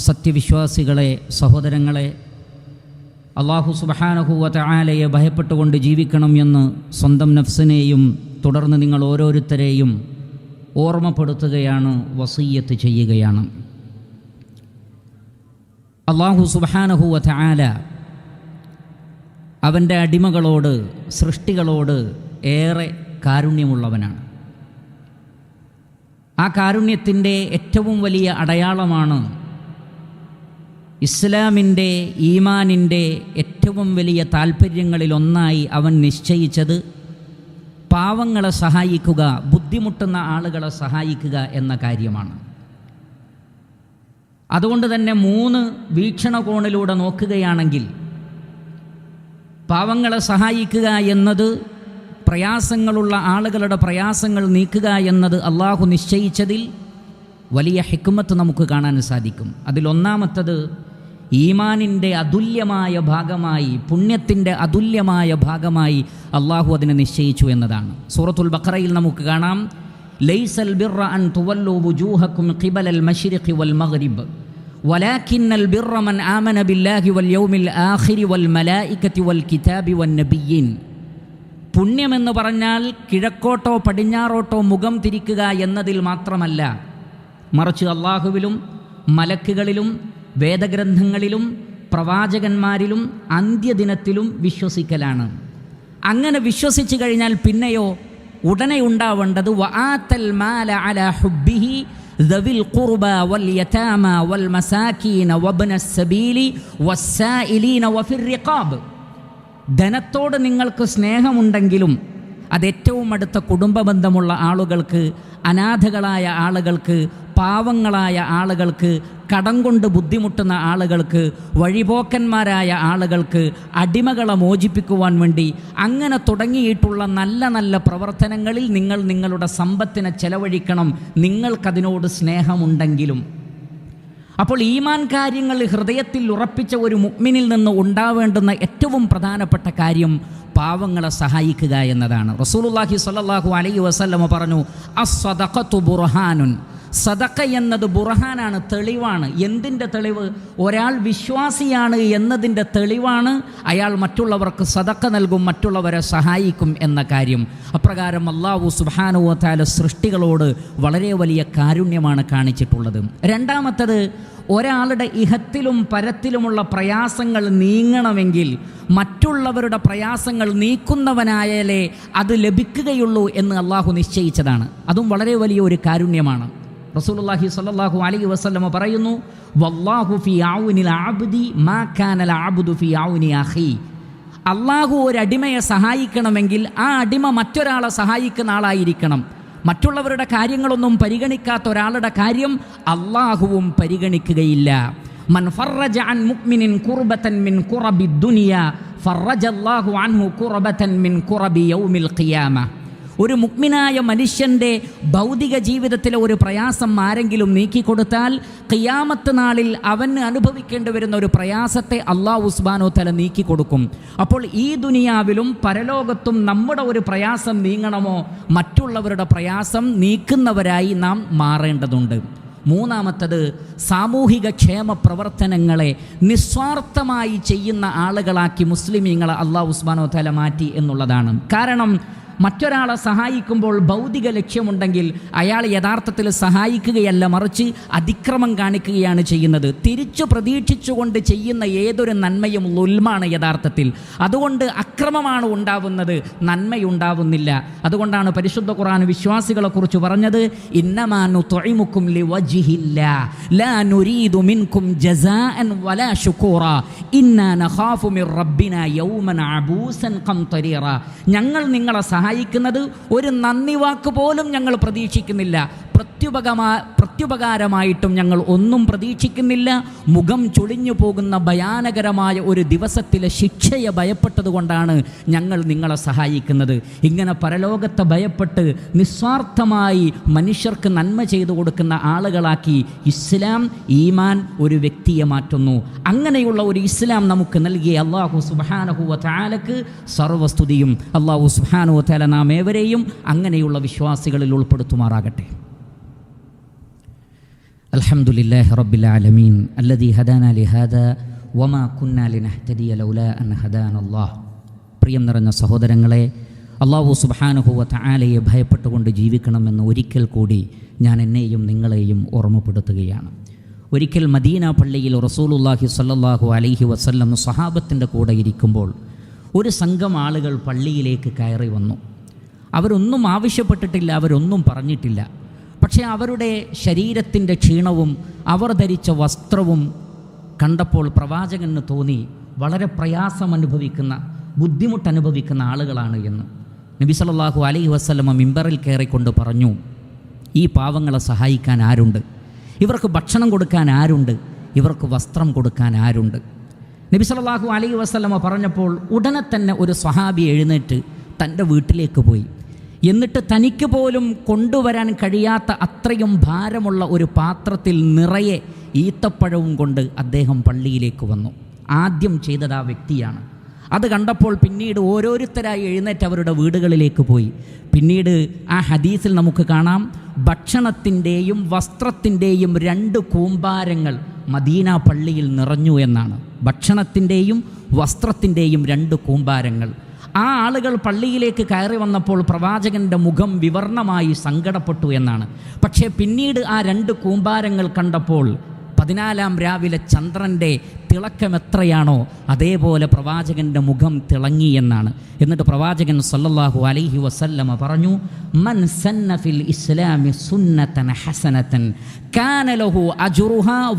സത്യവിശ്വാസികളെ സഹോദരങ്ങളെ അള്ളാഹു സുബഹാനഹുവ ആലയെ ഭയപ്പെട്ടുകൊണ്ട് ജീവിക്കണം എന്ന് സ്വന്തം നഫ്സിനെയും തുടർന്ന് നിങ്ങൾ ഓരോരുത്തരെയും ഓർമ്മപ്പെടുത്തുകയാണ് വസീയത്ത് ചെയ്യുകയാണ്. അള്ളാഹു സുബഹാനഹുവ ആല അവന്റെ അടിമകളോട് സൃഷ്ടികളോട് ഏറെ കാരുണ്യമുള്ളവനാണ്. ആ കാരുണ്യത്തിന്റെ ഏറ്റവും വലിയ അടയാളമാണ് ഇസ്ലാമിന്റെ ഈമാനിന്റെ ഏറ്റവും വലിയ താല്പര്യങ്ങളിലൊന്നായി അവൻ നിശ്ചയിച്ചത് പാവങ്ങളെ സഹായിക്കുക ബുദ്ധിമുട്ടുന്ന ആളുകളെ സഹായിക്കുക എന്ന കാര്യമാണ്. അതുകൊണ്ട് തന്നെ മൂന്ന് വീക്ഷണകോണിലൂടെ നോക്കുകയാണെങ്കിൽ പാവങ്ങളെ സഹായിക്കുക എന്നത് പ്രയാസങ്ങളുള്ള ആളുകളുടെ പ്രയാസങ്ങൾ നീക്കുക എന്നത് അള്ളാഹു നിശ്ചയിച്ചതിൽ വലിയ ഹിക്കുമത്ത് നമുക്ക് കാണാൻ സാധിക്കും. അതിലൊന്നാമത്തത് ഈമാനിൻ്റെ അതുല്യമായ ഭാഗമായി പുണ്യത്തിൻ്റെ അതുല്യമായ ഭാഗമായി അള്ളാഹു അതിനെ നിശ്ചയിച്ചു എന്നതാണ് സൂറത്തുൽ ബഖറയിൽ നമുക്ക് കാണാം ലൈസൽ ബിർറ അൻ തുവല്ലു വുജൂഹക്കും ഖിബലൽ മശ്രിഖി വൽ മഗ്രിബ് ولكن البر من آمن بالله واليوم الآخر والملائكة والكتاب والنبيين പുണ്യമെന്ന് പറഞ്ഞാൽ കിഴക്കോട്ടോ പടിഞ്ഞാറോട്ടോ മുഖം തിരിക്കുക എന്നതിൽ മാത്രമല്ല മറിച്ച് അള്ളാഹുവിലും മലക്കുകളിലും വേദഗ്രന്ഥങ്ങളിലും പ്രവാചകന്മാരിലും അന്ത്യദിനത്തിലും വിശ്വസിക്കലാണ് അങ്ങനെ വിശ്വസിച്ചു കഴിഞ്ഞാൽ പിന്നെയോ ഉടനെ ഉണ്ടാവേണ്ടത് വആത്തൽ മാല അല ഹുബ്ബിഹി ذوي القربى واليتامى والمساكين وابن السبيل والسائلين وفي الرقاب ധനത്തോട് നിങ്ങൾക്ക് സ്നേഹമുണ്ടെങ്കിലും അത് ഏറ്റവും അടുത്ത കുടുംബ ബന്ധമുള്ള ആളുകൾക്ക് അനാഥകളായ ആളുകൾക്ക് പാവങ്ങളായ ആളുകൾക്ക് കടം കൊണ്ട് ബുദ്ധിമുട്ടുന്ന ആളുകൾക്ക് വഴിപോക്കന്മാരായ ആളുകൾക്ക് അടിമകളെ മോചിപ്പിക്കുവാൻ വേണ്ടി അങ്ങനെ തുടങ്ങിയിട്ടുള്ള നല്ല നല്ല പ്രവർത്തനങ്ങളിൽ നിങ്ങൾ നിങ്ങളുടെ സമ്പത്തിനെ ചെലവഴിക്കണം. നിങ്ങൾക്കതിനോട് സ്നേഹമുണ്ടെങ്കിലും. അപ്പോൾ ഈമാൻ കാര്യങ്ങൾ ഹൃദയത്തിൽ ഉറപ്പിച്ച ഒരു മുക്മിനിൽ നിന്ന് ഉണ്ടാവേണ്ടുന്ന ഏറ്റവും പ്രധാനപ്പെട്ട കാര്യം പാവങ്ങളെ സഹായിക്കുക എന്നതാണ്. റസൂലുള്ളാഹി സ്വല്ലല്ലാഹു അലൈഹി വസല്ലമ പറഞ്ഞു അസ്സദഖത്തു ബുർഹാനുൻ. സദക്ക എന്നത് ബുർഹാനാണ് തെളിവാണ്. എന്തിന്റെ തെളിവ്? ഒരാൾ വിശ്വാസിയാണ് എന്നതിന്റെ തെളിവാണ്. അയാൾ മറ്റുള്ളവർക്ക് സദക്ക നൽകും മറ്റുള്ളവരെ സഹായിക്കും എന്ന കാര്യം. അപ്രകാരം അള്ളാഹു സുബാനുവത്താല സൃഷ്ടികളോട് വളരെ വലിയ കാരുണ്യമാണ് കാണിച്ചിട്ടുള്ളത്. രണ്ടാമത്തത് ഒരാളുടെ ഇഹത്തിലും പരത്തിലുമുള്ള പ്രയാസങ്ങൾ നീങ്ങണമെങ്കിൽ മറ്റുള്ളവരുടെ പ്രയാസങ്ങൾ നീക്കുന്നവനായാലേ അത് ലഭിക്കുകയുള്ളൂ എന്ന് അള്ളാഹു നിശ്ചയിച്ചതാണ്. അതും വളരെ വലിയ ഒരു കാരുണ്യമാണ്. റസൂലുള്ളാഹി സ്വല്ലല്ലാഹു അലൈഹി വസല്ലമ പറയുന്നു വല്ലാഹു ഫി ഔനിൽ അബ്ദി മാ കാനൽ അബ്ദു ഫി ഔനി അഖി. അള്ളാഹു ഒരു അടിമയെ സഹായിക്കണമെങ്കിൽ ആ അടിമ മറ്റൊരാളെ സഹായിക്കുന്ന ആളായിരിക്കണം. മറ്റുള്ളവരുടെ കാര്യങ്ങളൊന്നും പരിഗണിക്കാത്ത ഒരാളുടെ കാര്യം അള്ളാഹുവും പരിഗണിക്കുകയില്ല. മൻ ഫറജ അൻ മുഅ്മിനിൻ കുർബത്തൻ മിൻ കുറബി ദുനിയ ഫറജ അല്ലാഹു അൻഹു കുർബതൻ മിൻ കുറബി യൗമിൽ ഖിയാമ. ഒരു മുക്മിനായ മനുഷ്യന്റെ ഭൗതിക ജീവിതത്തിലെ ഒരു പ്രയാസം ആരെങ്കിലും നീക്കിക്കൊടുത്താൽ കയ്യാമത്ത് നാളിൽ അവന് അനുഭവിക്കേണ്ടി വരുന്ന ഒരു പ്രയാസത്തെ അള്ളാഹു ഉസ്ബാനോ തല നീക്കിക്കൊടുക്കും. അപ്പോൾ ഈ ദുനിയാവിലും പരലോകത്തും നമ്മുടെ ഒരു പ്രയാസം നീങ്ങണമോ? മറ്റുള്ളവരുടെ പ്രയാസം നീക്കുന്നവരായി നാം മാറേണ്ടതുണ്ട്. മൂന്നാമത്തത് സാമൂഹിക ക്ഷേമ പ്രവർത്തനങ്ങളെ നിസ്വാർത്ഥമായി ചെയ്യുന്ന ആളുകളാക്കി മുസ്ലിമീങ്ങളെ അള്ളാഹു ഉസ്മാനോ തല മാറ്റി എന്നുള്ളതാണ്. കാരണം മറ്റൊരാളെ സഹായിക്കുമ്പോൾ ഭൗതിക ലക്ഷ്യമുണ്ടെങ്കിൽ അയാൾ യഥാർത്ഥത്തിൽ സഹായിക്കുകയല്ല മറിച്ച് അതിക്രമം കാണിക്കുകയാണ് ചെയ്യുന്നത്. തിരിച്ചു പ്രതീക്ഷിച്ചുകൊണ്ട് ചെയ്യുന്ന ഏതൊരു നന്മയും ഉൽമാണ് യഥാർത്ഥത്തിൽ. അതുകൊണ്ട് അക്രമമാണ് ഉണ്ടാവുന്നത് നന്മയുണ്ടാവുന്നില്ല. അതുകൊണ്ടാണ് പരിശുദ്ധ ഖുർആൻ വിശ്വാസികളെക്കുറിച്ച് പറഞ്ഞത് ഇന്നമാനു തൊഴിമുക്കും ഞങ്ങൾ നിങ്ങളെ സഹായിക്കുന്നത് ഒരു നന്ദി വാക്ക് പോലും ഞങ്ങൾ പ്രതീക്ഷിക്കുന്നില്ല. പ്രത്യുപകമാ പ്രത്യുപകാരമായിട്ടും ഞങ്ങൾ ഒന്നും പ്രതീക്ഷിക്കുന്നില്ല. മുഖം ചൊളിഞ്ഞു പോകുന്ന ഭയാനകരമായ ഒരു ദിവസത്തിലെ ശിക്ഷയെ ഭയപ്പെട്ടതുകൊണ്ടാണ് ഞങ്ങൾ നിങ്ങളെ സഹായിക്കുന്നത്. ഇങ്ങനെ പരലോകത്തെ ഭയപ്പെട്ട് നിസ്വാർത്ഥമായി മനുഷ്യർക്ക് നന്മ ചെയ്തു കൊടുക്കുന്ന ആളുകളാക്കി ഇസ്ലാം ഈമാൻ ഒരു വ്യക്തിയെ മാറ്റുന്നു. അങ്ങനെയുള്ള ഒരു ഇസ്ലാം നമുക്ക് നൽകിയ അള്ളാഹു സുബാനഹുവ താലക്ക് സർവസ്തുതിയും. അള്ളാഹു സുബാനുവ താല നാം ഏവരെയും അങ്ങനെയുള്ള വിശ്വാസികളിൽ ഉൾപ്പെടുത്തുമാറാകട്ടെ. الحمد لله رب العالمين الذي هدانا لهذا وما كنا لنهتدي لولا أن هدانا الله പ്രിയം നിറഞ്ഞ സഹോദരങ്ങളെ അള്ളാഹു സുബാനുഹുവ താലയെ ഭയപ്പെട്ടുകൊണ്ട് ജീവിക്കണമെന്ന് ഒരിക്കൽ കൂടി ഞാൻ എന്നെയും നിങ്ങളെയും ഓർമ്മപ്പെടുത്തുകയാണ് ഒരിക്കൽ മദീന പള്ളിയിൽ റസൂലുല്ലാഹി സല്ലല്ലാഹു അലൈഹി വസല്ലം സഹാബത്തിൻ്റെ കൂടെ ഇരിക്കുമ്പോൾ ഒരു സംഘം ആളുകൾ പള്ളിയിലേക്ക് കയറി വന്നു അവരൊന്നും ആവശ്യപ്പെട്ടിട്ടില്ല അവരൊന്നും പറഞ്ഞിട്ടില്ല പക്ഷേ അവരുടെ ശരീരത്തിന്റെ ക്ഷീണവും അവർ ധരിച്ച വസ്ത്രവും കണ്ടപ്പോൾ പ്രവാചകന് തോന്നി വളരെ പ്രയാസം അനുഭവിക്കുന്ന ബുദ്ധിമുട്ട് അനുഭവിക്കുന്ന ആളുകളാണ് എന്ന്. നബി സല്ലല്ലാഹു അലൈഹി വസല്ലമ മിമ്പറിൽ കയറിക്കൊണ്ട് പറഞ്ഞു ഈ പാവങ്ങളെ സഹായിക്കാൻ ആരുണ്ട്? ഇവർക്ക് ഭക്ഷണം കൊടുക്കാൻ ആരുണ്ട്? ഇവർക്ക് വസ്ത്രം കൊടുക്കാൻ ആരുണ്ട്? നബി സല്ലല്ലാഹു അലൈഹി വസല്ലമ പറഞ്ഞപ്പോൾ ഉടനെ തന്നെ ഒരു സ്വഹാബി എഴുന്നേറ്റ് തന്റെ വീട്ടിലേക്ക് പോയി. എന്നിട്ട് തനിക്ക് പോലും കൊണ്ടുവരാൻ കഴിയാത്ത അത്രയും ഭാരമുള്ള ഒരു പാത്രത്തിൽ നിറയെ ഈത്തപ്പഴവും കൊണ്ട് അദ്ദേഹം പള്ളിയിലേക്ക് വന്നു. ആദ്യം ചെയ്തത് ആ വ്യക്തിയാണ്. അത് കണ്ടപ്പോൾ പിന്നീട് ഓരോരുത്തരായി എഴുന്നേറ്റ് അവരുടെ വീടുകളിലേക്ക് പോയി. പിന്നീട് ആ ഹദീസിൽ നമുക്ക് കാണാം ഭക്ഷണത്തിന്റെയും വസ്ത്രത്തിന്റെയും രണ്ട് കൂമ്പാരങ്ങൾ മദീന പള്ളിയിൽ നിറഞ്ഞു എന്നാണ്. ഭക്ഷണത്തിന്റെയും വസ്ത്രത്തിന്റെയും രണ്ട് കൂമ്പാരങ്ങൾ ആ ആളുകൾ പള്ളിയിലേക്ക് കയറി വന്നപ്പോൾ പ്രവാചകന്റെ മുഖം വിവർണമായി സങ്കടപ്പെട്ടു എന്നാണ്. പക്ഷേ പിന്നീട് ആ രണ്ട് കൂമ്പാരങ്ങൾ കണ്ടപ്പോൾ പതിനാലാം രാവിലെ ചന്ദ്രന്റെ തിളക്കം എത്രയാണോ അതേപോലെ പ്രവാചകന്റെ മുഖം തിളങ്ങി എന്നാണ്. എന്നിട്ട് പ്രവാചകൻ സല്ലല്ലാഹു അലൈഹി വസല്ലമ പറഞ്ഞു മൻ സന്ന ഫിൽ ഇസ്ലാമി സുന്നതൻ ഹസനതൻ കാന ലഹു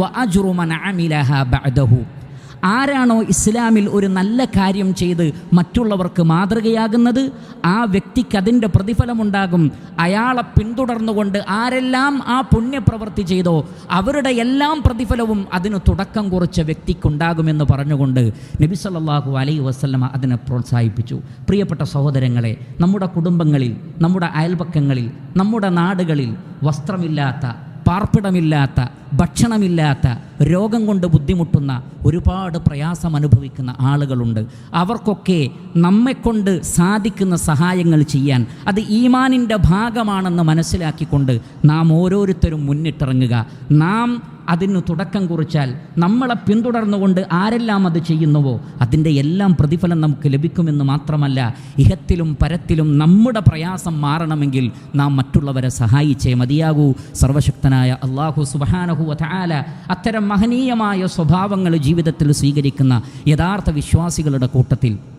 വ അജ്റു മൻ അമിലഹ ബഅദഹു. ആരാണോ ഇസ്ലാമിൽ ഒരു നല്ല കാര്യം ചെയ്ത് മറ്റുള്ളവർക്ക് മാതൃകയാകുന്നത് ആ വ്യക്തിക്ക് അതിന്റെ പ്രതിഫലമുണ്ടാകും. അയാളെ പിന്തുടർന്നുകൊണ്ട് ആരെല്ലാം ആ പുണ്യപ്രവൃത്തി ചെയ്തോ അവരുടെ എല്ലാം പ്രതിഫലവും അതിന് തുടക്കം കുറിച്ച വ്യക്തിക്കുണ്ടാകുമെന്ന് പറഞ്ഞുകൊണ്ട് നബി സല്ലാഹു അലൈ വസല്ലമ അതിനെ പ്രോത്സാഹിപ്പിച്ചു. പ്രിയപ്പെട്ട സഹോദരങ്ങളെ നമ്മുടെ കുടുംബങ്ങളിൽ നമ്മുടെ അയൽപക്കങ്ങളിൽ നമ്മുടെ നാടുകളിൽ വസ്ത്രമില്ലാത്ത പാർപ്പിടമില്ലാത്ത ഭക്ഷണമില്ലാത്ത രോഗം കൊണ്ട് ബുദ്ധിമുട്ടുന്ന ഒരുപാട് പ്രയാസം അനുഭവിക്കുന്ന ആളുകളുണ്ട്. അവർക്കൊക്കെ നമ്മെക്കൊണ്ട് സാധിക്കുന്ന സഹായങ്ങൾ ചെയ്യാൻ അത് ഈമാനിന്റെ ഭാഗമാണെന്ന് മനസ്സിലാക്കിക്കൊണ്ട് നാം ഓരോരുത്തരും മുന്നിട്ടിറങ്ങുക. നാം അതിന് തുടക്കം കുറിച്ചാൽ നമ്മളെ പിന്തുടർന്നുകൊണ്ട് ആരെല്ലാം അത് ചെയ്യുന്നുവോ അതിന്റെ എല്ലാം പ്രതിഫലം നമുക്ക് ലഭിക്കുമെന്ന് മാത്രമല്ല ഇഹത്തിലും പരത്തിലും നമ്മുടെ പ്രയാസം മാറണമെങ്കിൽ നാം മറ്റുള്ളവരെ സഹായിച്ചേ മതിയാകൂ. സർവശക്തനായ അള്ളാഹു സുബാനഹു അതാല അത്തരം മഹനീയമായ സ്വഭാവങ്ങൾ ജീവിതത്തിൽ സ്വീകരിക്കുന്ന യഥാർത്ഥ വിശ്വാസികളുടെ കൂട്ടത്തിൽ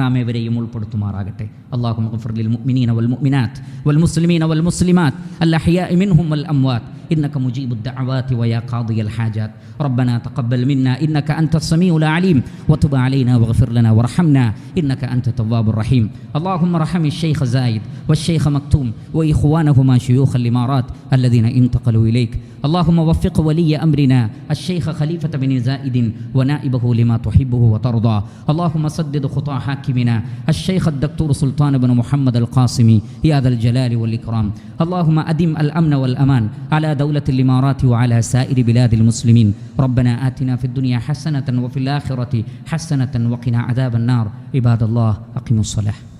നാം ഏവരെയും ഉൾപ്പെടുത്തുമാറാകട്ടെ അള്ളാഹു മഗ്ഫിർ മുഅ്മിനീന വൽ മുഅ്മിനാത്ത് വൽ മുസ്ലിമീന വൽ മുസ്ലിമാത്ത് അല്ലഹ്യാഇ മിൻഹും വൽ അംവാത്ത് إنك مجيب الدعوات ويا قاضي الحاجات ربنا تقبل منا إنك أنت السميع العليم وتب علينا واغفر لنا وارحمنا إنك أنت التواب الرحيم اللهم ارحم الشيخ زايد والشيخ مكتوم وإخوانهما شيوخ الإمارات الذين انتقلوا إليك اللهم وفق ولي أمرنا الشيخ خليفة بن زائد ونائبه لما تحبه وترضى. اللهم سدد خطى حاكمنا الشيخ الدكتور سلطان بن محمد القاسمي يا ذا الجلال والإكرام. اللهم أدم الأمن والأمان على دولة الإمارات وعلى سائر بلاد المسلمين. ربنا آتنا في الدنيا حسنة وفي الآخرة حسنة وقنا عذاب النار. عباد الله أقيموا الصلاة.